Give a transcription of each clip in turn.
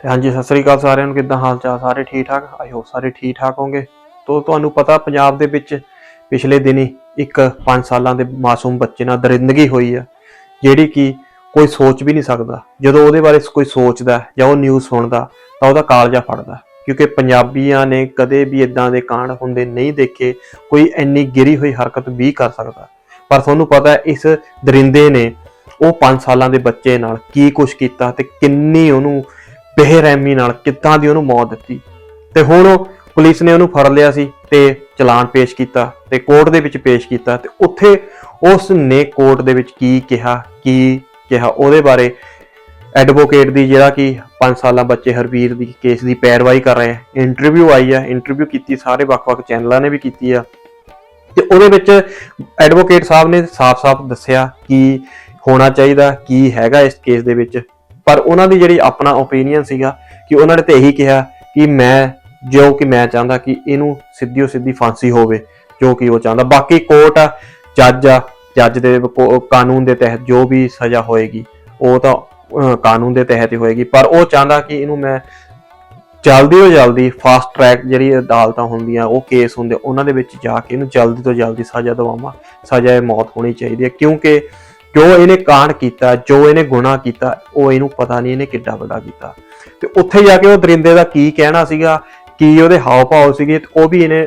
ਤੇ ਹਾਂਜੀ, ਸਤਿ ਸ੍ਰੀ ਅਕਾਲ ਸਾਰਿਆਂ ਨੂੰ, ਕਿੱਦਾਂ ਹਾਲ ਚਾਲ? ਸਾਰੇ ਠੀਕ ਠਾਕ ਆਈ ਹੋਪ ਸਾਰੇ ਠੀਕ ਠਾਕ ਹੋਗੇ ਤੋ ਤੁਹਾਨੂੰ ਪਤਾ ਪੰਜਾਬ ਦੇ ਵਿੱਚ ਪਿਛਲੇ ਦਿਨੀ ਇੱਕ 5 ਸਾਲਾਂ ਦੇ ਮਾਸੂਮ ਬੱਚੇ ਨਾਲ ਦਰਿੰਦਗੀ ਹੋਈ ਆ, ਜਿਹੜੀ ਕਿ ਕੋਈ ਸੋਚ ਵੀ ਨਹੀਂ ਸਕਦਾ। ਜਦੋਂ ਉਹਦੇ ਬਾਰੇ ਕੋਈ ਸੋਚਦਾ ਜਾਂ ਉਹ ਨਿਊਜ਼ ਸੁਣਦਾ, ਤਾਂ ਉਹਦਾ ਕਾਲਜਾ ਫੜਦਾ। ਕਿਉਂਕਿ ਪੰਜਾਬੀਆਂ ਨੇ ਕਦੇ ਵੀ ਇਦਾਂ ਦੇ ਕਾਂਡ ਹੁੰਦੇ ਨਹੀਂ ਦੇਖੇ, ਕੋਈ ਇੰਨੀ ਗਿਰੀ ਹੋਈ ਹਰਕਤ ਵੀ ਕਰ ਸਕਦਾ। ਪਰ ਤੁਹਾਨੂੰ ਪਤਾ ਹੈ ਇਸ ਦਰਿੰਦੇ ਨੇ ਉਹ 5 ਸਾਲਾਂ ਦੇ ਬੱਚੇ ਨਾਲ ਕੀ ਕੁਛ ਕੀਤਾ ਤੇ ਕਿੰਨੀ ਉਹਨੂੰ ਬੇਰਹਿਮੀ ਨਾਲ ਕਿੱਦਾਂ ਦੀ ਉਹਨੂੰ ਮੌਤ ਦਿੱਤੀ। ਤੇ ਹੁਣ ਉਹ ਪੁਲਿਸ ਨੇ ਉਹਨੂੰ ਫੜ ਲਿਆ ਸੀ ਤੇ ਚਲਾਨ ਪੇਸ਼ ਕੀਤਾ ਤੇ ਕੋਰਟ ਦੇ ਵਿੱਚ ਪੇਸ਼ ਕੀਤਾ ਤੇ ਉੱਥੇ ਉਸ ਨੇ ਕੋਰਟ ਦੇ ਵਿੱਚ ਕੀ ਕਿਹਾ ਕੀ ਕਿਹਾ? ਉਹਦੇ ਬਾਰੇ ਐਡਵੋਕੇਟ ਦੀ ਜਿਹੜਾ ਕਿ 5 ਸਾਲਾਂ ਬੱਚੇ ਹਰਵੀਰ ਦੀ ਕੇਸ ਦੀ ਪੈਰਵਾਈ ਕਰ ਰਹੇ ਆ। ਇੰਟਰਵਿਊ ਆਈ ਆ ਇੰਟਰਵਿਊ ਕੀਤੀ, ਸਾਰੇ ਵੱਖ-ਵੱਖ ਚੈਨਲਾਂ ਨੇ ਵੀ ਕੀਤੀ ਆ। ਤੇ ਉਹਦੇ ਵਿੱਚ ਐਡਵੋਕੇਟ ਸਾਹਿਬ ਨੇ ਸਾਫ਼-ਸਾਫ਼ ਦੱਸਿਆ ਕਿ ਹੋਣਾ ਚਾਹੀਦਾ, ਕੀ ਹੈਗਾ ਇਸ ਕੇਸ ਦੇ ਵਿੱਚ। ਪਰ ਉਹਨਾਂ ਦੀ ਜਿਹੜੀ ਆਪਣਾ ਓਪੀਨੀਅਨ ਸੀਗਾ ਕਿ ਉਹਨਾਂ ਨੇ ਤੇ ਇਹੀ ਕਿਹਾ ਕਿ ਮੈਂ, ਜੋ ਕਿ ਮੈਂ ਚਾਹੁੰਦਾ ਕਿ ਇਹਨੂੰ ਸਿੱਧੀਓ ਸਿੱਧੀ ਫਾਂਸੀ ਹੋਵੇ, ਜੋ ਕਿ ਉਹ ਚਾਹੁੰਦਾ। ਬਾਕੀ ਕੋਰਟ ਆ, ਜੱਜ ਆ, ਜੱਜ ਦੇ ਕਾਨੂੰਨ ਦੇ ਤਹਿਤ ਜੋ ਵੀ ਸਜ਼ਾ ਹੋਏਗੀ, ਉਹ ਤਾਂ ਕਾਨੂੰਨ ਦੇ ਤਹਿਤ ਹੀ ਹੋਏਗੀ। ਪਰ ਉਹ ਚਾਹੁੰਦਾ ਕਿ ਇਹਨੂੰ ਮੈਂ ਜਲਦੀ ਤੋਂ ਜਲਦੀ ਫਾਸਟ ਟਰੈਕ ਜਿਹੜੀ ਅਦਾਲਤਾਂ ਹੁੰਦੀਆਂ, ਉਹ ਕੇਸ ਹੁੰਦੇ, ਉਹਨਾਂ ਦੇ ਵਿੱਚ ਜਾ ਕੇ ਇਹਨੂੰ ਜਲਦੀ ਤੋਂ ਜਲਦੀ ਸਜ਼ਾ ਦਿਵਾਵਾਂ। ਸਜ਼ਾ ਇਹ ਮੌਤ ਹੋਣੀ ਚਾਹੀਦੀ ਹੈ, ਕਿਉਂਕਿ ਜੋ ਇਹਨੇ ਕਾਂਡ ਕੀਤਾ, ਜੋ ਇਹਨੇ ਗੁਨਾਹ ਕੀਤਾ, ਉਹ ਇਹਨੂੰ ਪਤਾ ਨਹੀਂ ਇਹਨੇ ਕਿੱਡਾ ਵੱਡਾ ਕੀਤਾ। ਤੇ ਉੱਥੇ ਜਾ ਕੇ ਉਹ ਦਰਿੰਦੇ ਦਾ ਕੀ ਕਹਿਣਾ ਸੀਗਾ, ਕੀ ਉਹਦੇ ਹਾਵ ਭਾਵ ਸੀਗੇ ਉਹ ਵੀ ਇਹਨੇ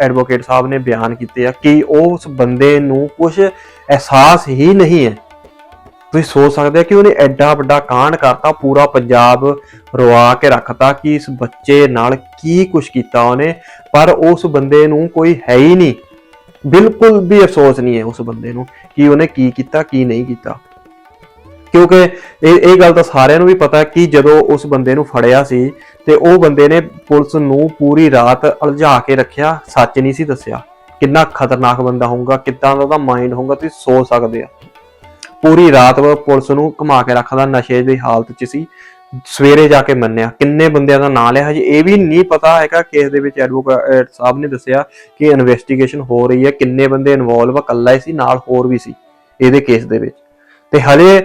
ਐਡਵੋਕੇਟ ਸਾਹਿਬ ਨੇ ਬਿਆਨ ਕੀਤੇ ਆ ਕਿ ਉਸ ਬੰਦੇ ਨੂੰ ਕੁਝ ਅਹਿਸਾਸ ਹੀ ਨਹੀਂ ਹੈ। ਤੁਸੀਂ ਸੋਚ ਸਕਦੇ ਆ ਕਿ ਉਹਨੇ ਐਡਾ ਵੱਡਾ ਕਾਂਡ ਕਰਤਾ, ਪੂਰਾ ਪੰਜਾਬ ਰਵਾ ਕੇ ਰੱਖਤਾ ਕਿ ਇਸ ਬੱਚੇ ਨਾਲ ਕੀ ਕੁਝ ਕੀਤਾ ਉਹਨੇ, ਪਰ ਉਸ ਬੰਦੇ ਨੂੰ ਕੋਈ ਹੈ ਹੀ ਨਹੀਂ। ਬਿਲਕੁਲ ਵੀ ਅਫਸੋਸ ਨਹੀਂ ਹੈ ਉਸ ਬੰਦੇ ਨੂੰ ਕਿ ਉਹਨੇ ਕੀ ਕੀਤਾ, ਕੀ ਨਹੀਂ ਕੀਤਾ। ਕਿਉਂਕਿ ਇਹ ਇਹ ਗੱਲ ਤਾਂ ਸਾਰਿਆਂ ਨੂੰ ਵੀ ਪਤਾ ਕਿ ਜਦੋਂ ਉਸ ਬੰਦੇ ਨੂੰ ਫੜਿਆ ਸੀ ਤੇ ਉਹ ਬੰਦੇ ਨੇ ਪੁਲਿਸ ਨੂੰ ਪੂਰੀ ਰਾਤ ਉਲਝਾ ਕੇ ਰੱਖਿਆ, ਸੱਚ ਨਹੀਂ ਸੀ ਦੱਸਿਆ। ਕਿੰਨਾ ਖਤਰਨਾਕ ਬੰਦਾ ਹੋਊਗਾ, ਕਿੱਦਾਂ ਦਾ ਉਹਦਾ ਮਾਈਂਡ ਹੋਊਗਾ, ਤੁਸੀਂ ਸੋਚ ਸਕਦੇ ਆ। ਪੂਰੀ ਰਾਤ ਉਹ ਪੁਲਿਸ ਨੂੰ ਘੁਮਾ ਕੇ ਰੱਖਦਾ ਨਸ਼ੇ ਦੀ ਹਾਲਤ 'ਚ ਸੀ। ਸਵੇਰੇ ਜਾ ਕੇ ਮੰਨਿਆ। ਕਿੰਨੇ ਬੰਦਿਆਂ ਦਾ ਨਾਂ ਲਿਆ? ਹਜੇ ਇਹ ਵੀ ਨਹੀਂ ਪਤਾ ਹੈਗਾ, ਕੇਸ ਦੇ ਵਿੱਚ ਐਡਵੋਕੇਟ ਸਾਹਿਬ ਨੇ ਦੱਸਿਆ ਕਿ ਇਨਵੈਸਟੀਗੇਸ਼ਨ ਹੋ ਰਹੀ ਹੈ, ਕਿੰਨੇ ਬੰਦੇ ਇਨਵੋਲਵ ਆ, ਇਕੱਲਾ ਹੀ ਸੀ, ਨਾਲ ਹੋਰ ਵੀ ਸੀ ਇਹਦੇ ਕੇਸ ਦੇ ਵਿੱਚ। ਤੇ ਹਲੇ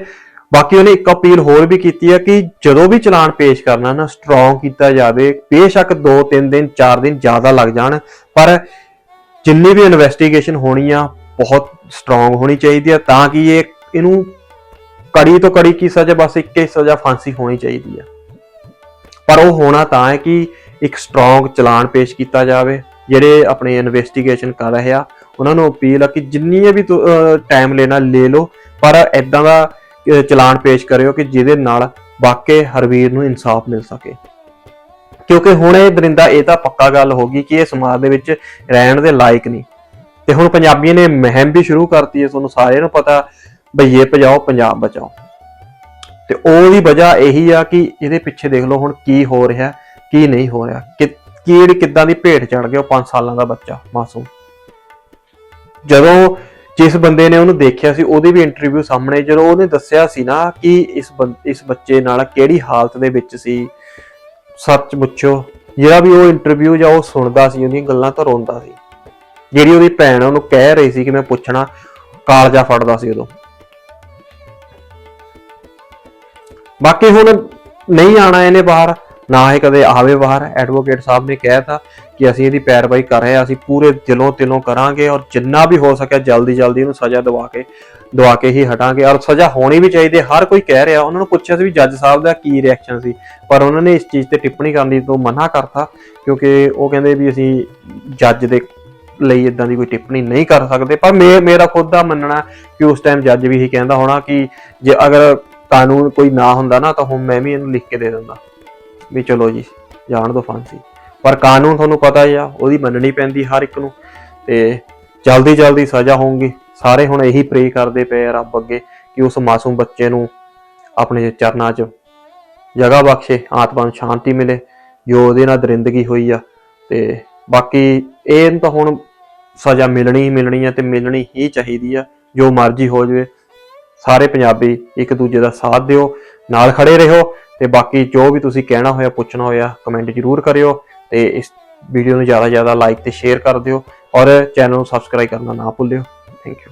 ਬਾਕੀ ਉਹਨੇ ਇੱਕ ਅਪੀਲ ਹੋਰ ਵੀ ਕੀਤੀ ਹੈ ਕਿ ਜਦੋਂ ਵੀ ਚਲਾਨ ਪੇਸ਼ ਕਰਨਾ ਨਾ ਸਟਰੋਂਗ ਕੀਤਾ ਜਾਵੇ, ਬੇਸ਼ੱਕ 2-3 ਦਿਨ 4 ਦਿਨ ਜ਼ਿਆਦਾ ਲੱਗ ਜਾਣ, ਪਰ ਜਿੰਨੀ ਵੀ ਇਨਵੈਸਟੀਗੇਸ਼ਨ ਹੋਣੀ ਆ, ਬਹੁਤ ਸਟਰੋਂਗ ਹੋਣੀ ਚਾਹੀਦੀ ਆ, ਤਾਂ ਕਿ ਇਹ, ਇਹਨੂੰ ਕੜੀ ਤੋਂ ਕੜੀ ਕੀ ਸਜ਼ਾ, ਬਸ ਇੱਕ ਹੀ ਸਜ਼ਾ ਫਾਂਸੀ ਹੋਣੀ ਚਾਹੀਦੀ ਹੈ ਪਰ ਉਹ ਹੋਣਾ ਤਾਂ ਹੈ ਕਿ ਇੱਕ ਸਟਰੋਂਗ ਚਲਾਨ ਪੇਸ਼ ਕੀਤਾ ਜਾਵੇ, ਜਿਹੜੇ ਆਪਣੇ ਇਨਵੈਸਟੀਗੇਸ਼ਨ ਕਰ ਰਹੇ ਆ। ਉਹਨਾਂ ਨੂੰ ਅਪੀਲ ਆ ਕਿ ਜਿੰਨੀ ਵੀ ਟਾਈਮ ਲੈਣਾ ਲੈ ਲਓ, ਪਰ ਐਦਾਂ ਦਾ ਚਲਾਨ ਪੇਸ਼ ਕਰਿਓ ਕਿ ਜਿਹਦੇ ਨਾਲ ਵਾਕਈ ਹਰਵੀਰ ਨੂੰ ਇਨਸਾਫ ਮਿਲ ਸਕੇ। ਕਿਉਂਕਿ ਹੁਣ ਇਹ ਦਰਿੰਦਾ, ਇਹ ਤਾਂ ਪੱਕਾ ਗੱਲ ਹੋ ਗਈ ਕਿ ਇਹ ਸਮਾਜ ਦੇ ਵਿੱਚ ਰਹਿਣ ਦੇ ਲਾਇਕ ਨਹੀਂ। ਤੇ ਹੁਣ ਪੰਜਾਬੀਆਂ ਨੇ ਮਹਿਮ ਵੀ ਸ਼ੁਰੂ ਕਰਤੀ ਹੈ, ਤੁਹਾਨੂੰ ਸਾਰਿਆਂ ਨੂੰ ਪਤਾ ਬਈਏ ਭਜਾਓ, ਪੰਜਾਬ ਬਚਾਓ। ਤੇ ਉਹਦੀ ਵਜ੍ਹਾ ਇਹੀ ਆ ਕਿ ਇਹਦੇ ਪਿੱਛੇ ਦੇਖ ਲਓ ਹੁਣ ਕੀ ਹੋ ਰਿਹਾ, ਕੀ ਨਹੀਂ ਹੋ ਰਿਹਾ। ਕਿ ਕਿਹੜੀ ਕਿੱਦਾਂ ਦੀ ਭੇਟ ਚੜ ਗਿਆ ਉਹ 5 ਸਾਲਾਂ ਦਾ ਬੱਚਾ, ਮਾਸੂਮ। ਜਦੋਂ ਜਿਸ ਬੰਦੇ ਨੇ ਉਹਨੂੰ ਦੇਖਿਆ ਸੀ, ਉਹਦੀ ਵੀ ਇੰਟਰਵਿਊ ਸਾਹਮਣੇ, ਜਦੋਂ ਉਹਨੇ ਦੱਸਿਆ ਸੀ ਨਾ ਕਿ ਇਸ ਬੰ- ਇਸ ਬੱਚੇ ਨਾਲ ਕਿਹੜੀ ਹਾਲਤ ਦੇ ਵਿੱਚ ਸੀ, ਸੱਚ ਪੁੱਛੋ, ਜਿਹੜਾ ਵੀ ਉਹ ਇੰਟਰਵਿਊ ਜਾਂ ਉਹ ਸੁਣਦਾ ਸੀ, ਉਹਦੀਆਂ ਗੱਲਾਂ ਤਾਂ ਰੋਂਦਾ ਸੀ। ਜਿਹੜੀ ਉਹਦੀ ਭੈਣ ਉਹਨੂੰ ਕਹਿ ਰਹੀ ਸੀ ਕਿ ਮੈਂ ਪੁੱਛਣਾ, ਕਾਲਜਾ ਫੜਦਾ ਸੀ ਉਦੋਂ। ਬਾਕੀ ਹੁਣ ਨਹੀਂ ਆਣਾ ਇਹਨੇ ਬਾਹਰ, ਨਾ ਹੀ ਕਦੇ ਆਵੇ ਬਾਹਰ। ਐਡਵੋਕੇਟ ਸਾਹਿਬ ਨੇ ਕਹਿਤਾ ਕਿ ਅਸੀਂ ਇਹਦੀ ਪੈਰਵਾਈ ਕਰ ਰਹੇ ਹਾਂ, ਅਸੀਂ ਪੂਰੇ ਦਿਲੋਂ ਤਿਲੋਂ ਕਰਾਂਗੇ ਔਰ ਜਿੰਨਾ ਵੀ ਹੋ ਸਕਿਆ ਜਲਦੀ ਜਲਦੀ ਇਹਨੂੰ ਸਜ਼ਾ ਦਵਾ ਕੇ ਦਵਾ ਕੇ ਹੀ ਹਟਾਂਗੇ ਔਰ ਸਜ਼ਾ ਹੋਣੀ ਵੀ ਚਾਹੀਦੀ ਹੈ। ਹਰ ਕੋਈ ਕਹਿ ਰਿਹਾ, ਉਹਨਾਂ ਨੂੰ ਪੁੱਛਿਆ ਸੀ ਵੀ ਜੱਜ ਸਾਹਿਬ ਦਾ ਕੀ ਰਿਐਕਸ਼ਨ ਸੀ, ਪਰ ਉਹਨਾਂ ਨੇ ਇਸ ਚੀਜ਼ ਤੇ ਟਿੱਪਣੀ ਕਰਨ ਦੀ ਤੋਂ ਮਨਾ ਕਰਤਾ ਕਿਉਂਕਿ ਉਹ ਕਹਿੰਦੇ ਵੀ ਅਸੀਂ ਜੱਜ ਦੇ ਲਈ ਇਦਾਂ ਦੀ ਕੋਈ ਟਿੱਪਣੀ ਨਹੀਂ ਕਰ ਸਕਦੇ। ਪਰ ਮੇ- ਮੇਰਾ ਖੁਦ ਦਾ ਮੰਨਣਾ ਕਿ ਉਸ ਟਾਈਮ ਜੱਜ ਵੀ ਇਹੀ ਕਹਿੰਦਾ ਹੋਣਾ ਕਿ ਜੇ ਅਗਰ ਕਾਨੂੰਨ ਕੋਈ ਨਾ ਹੁੰਦਾ ਨਾ, ਤਾਂ ਹੁਣ ਮੈਂ ਵੀ ਇਹਨੂੰ ਲਿਖ ਕੇ ਦੇ ਦਿੰਦਾ। ਵੀ ਚਲੋ ਜੀ, ਜਾਣ ਦੋ ਫਾਂਸੀ। ਪਰ ਕਾਨੂੰਨ ਤੁਹਾਨੂੰ ਪਤਾ ਹੀ ਆ, ਉਹਦੀ ਮੰਨਣੀ ਪੈਂਦੀ ਹਰ ਇੱਕ ਨੂੰ। ਤੇ ਜਲਦੀ ਜਲਦੀ ਸਜ਼ਾ ਹੋਊਗੀ। ਸਾਰੇ ਹੁਣ ਇਹੀ ਪ੍ਰੇ ਕਰਦੇ ਪਏ ਆ ਰੱਬ ਅੱਗੇ, ਕਿ ਉਸ ਮਾਸੂਮ ਬੱਚੇ ਨੂੰ ਆਪਣੇ ਚਰਨਾਂ 'ਚ ਜਗ੍ਹਾ ਬਖਸ਼ੇ, ਆਤਮਾ ਨੂੰ ਸ਼ਾਂਤੀ ਮਿਲੇ, ਜੋ ਉਹਦੇ ਨਾਲ ਦਰਿੰਦਗੀ ਹੋਈ ਆ। ਤੇ ਬਾਕੀ ਇਹ ਤਾਂ ਹੁਣ ਸਜ਼ਾ ਮਿਲਣੀ ਹੀ ਮਿਲਣੀ ਆ ਤੇ ਮਿਲਣੀ ਹੀ ਚਾਹੀਦੀ ਆ, ਜੋ ਮਰਜ਼ੀ ਹੋ ਜਾਵੇ। ਸਾਰੇ ਪੰਜਾਬੀ ਇੱਕ ਦੂਜੇ ਦਾ ਸਾਥ ਦਿਓ, ਨਾਲ ਖੜੇ ਰਹੋ ਤੇ ਬਾਕੀ ਜੋ ਵੀ ਤੁਸੀਂ ਕਹਿਣਾ ਹੋਇਆ, ਪੁੱਛਣਾ ਹੋਇਆ ਕਮੈਂਟ ਜ਼ਰੂਰ ਕਰਿਓ ਤੇ ਇਸ ਵੀਡੀਓ ਨੂੰ ਜ਼ਿਆਦਾ ਜ਼ਿਆਦਾ ਲਾਈਕ ਤੇ ਸ਼ੇਅਰ ਕਰ ਦਿਓ ਔਰ ਚੈਨਲ ਨੂੰ ਸਬਸਕ੍ਰਾਈਬ ਕਰਨਾ ਨਾ ਭੁੱਲਿਓ। Thank you